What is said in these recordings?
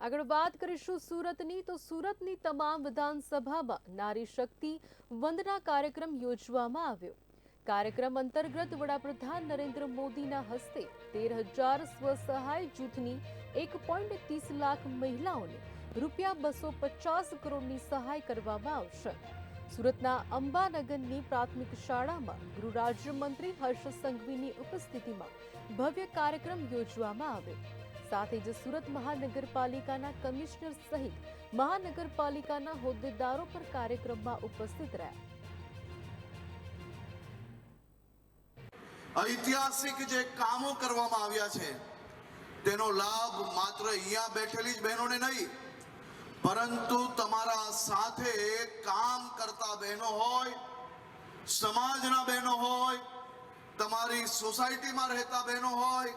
આગળ વાત કરીશું સુરતની. તો સુરતની તમામ વિધાનસભામાં નારી શક્તિ વંદના કાર્યક્રમ યોજવામાં આવ્યો. કાર્યક્રમ અંતર્ગત વડાપ્રધાન નરેન્દ્ર મોદીના હસ્તે તેર હજાર સ્વસહાય જૂથની એક પોઈન્ટ ત્રીસ લાખ મહિલાઓને રૂપિયા બસો પચાસ કરોડની સહાય કરવામાં આવશે. સુરતના અંબાનગરની પ્રાથમિક શાળામાં ગૃહ રાજ્યમંત્રી હર્ષ સંઘવીની ઉપસ્થિતિમાં ભવ્ય કાર્યક્રમ યોજવામાં આવ્યો. સાથે જ સુરત મહાનગરપાલિકાના કમિશનર સહિત મહાનગરપાલિકાના હોદ્દેદારો પર કાર્યક્રમમાં ઉપસ્થિત રહ્યા. ઐતિહાસિક જે કામો કરવામાં આવ્યા છે, તેનો લાભ માત્ર અહીંયા બેઠેલી જ બહેનોને નહીં, પરંતુ તમારા સાથે કામ કરતા બહેનો હોય, સમાજના બહેનો હોય, તમારી સોસાયટીમાં રહેતા બહેનો હોય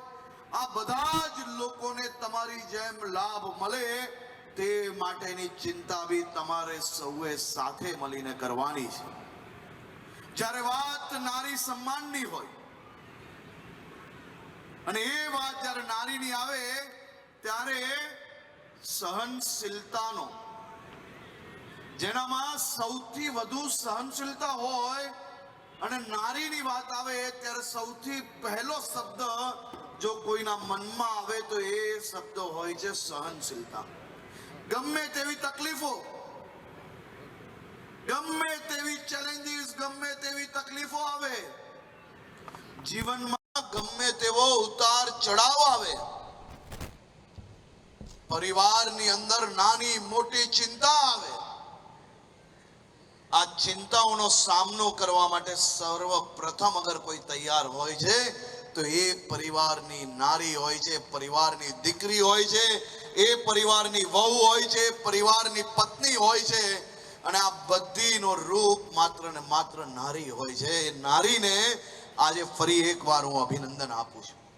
આ બધા જ લોકોને તમારી જેમ લાભ મળે તે માટેની ચિંતા બી તમારે સૌએ સાથે મળીને કરવાની છે. જ્યારે વાત નારી સન્માનની હોય, અને એ વાત જ્યારે નારીની આવે, ત્યારે સહનશીલતાનો, જેનામાં સૌથી વધુ સહનશીલતા હોય અને નારીની વાત આવે, ત્યારે સૌથી પહેલો શબ્દ જો કોઈના મનમાં આવે તો એ શબ્દ હોય છે સહનશીલતા. ગમે તેવી તકલીફો. ગમે તેવી ચેલેન્જીસ ગમે તેવી તકલીફો આવે. જીવનમાં ગમે તેવો ઉતાર ચડાવ આવે. પરિવારની અંદર નાની મોટી ચિંતા આવે. આ ચિંતાઓનો સામનો કરવા માટે સર્વપ્રથમ અગર કોઈ તૈયાર હોય છે તો એ પરિવારની નારી હોય છે, પરિવારની દીકરી હોય છે, એ પરિવારની વહુ હોય છે, પરિવારની પત્ની હોય છે, અને આ બધીનો રૂપ માત્ર ને માત્ર નારી હોય છે. એ નારીને આજે ફરી એકવાર હું અભિનંદન આપું છું.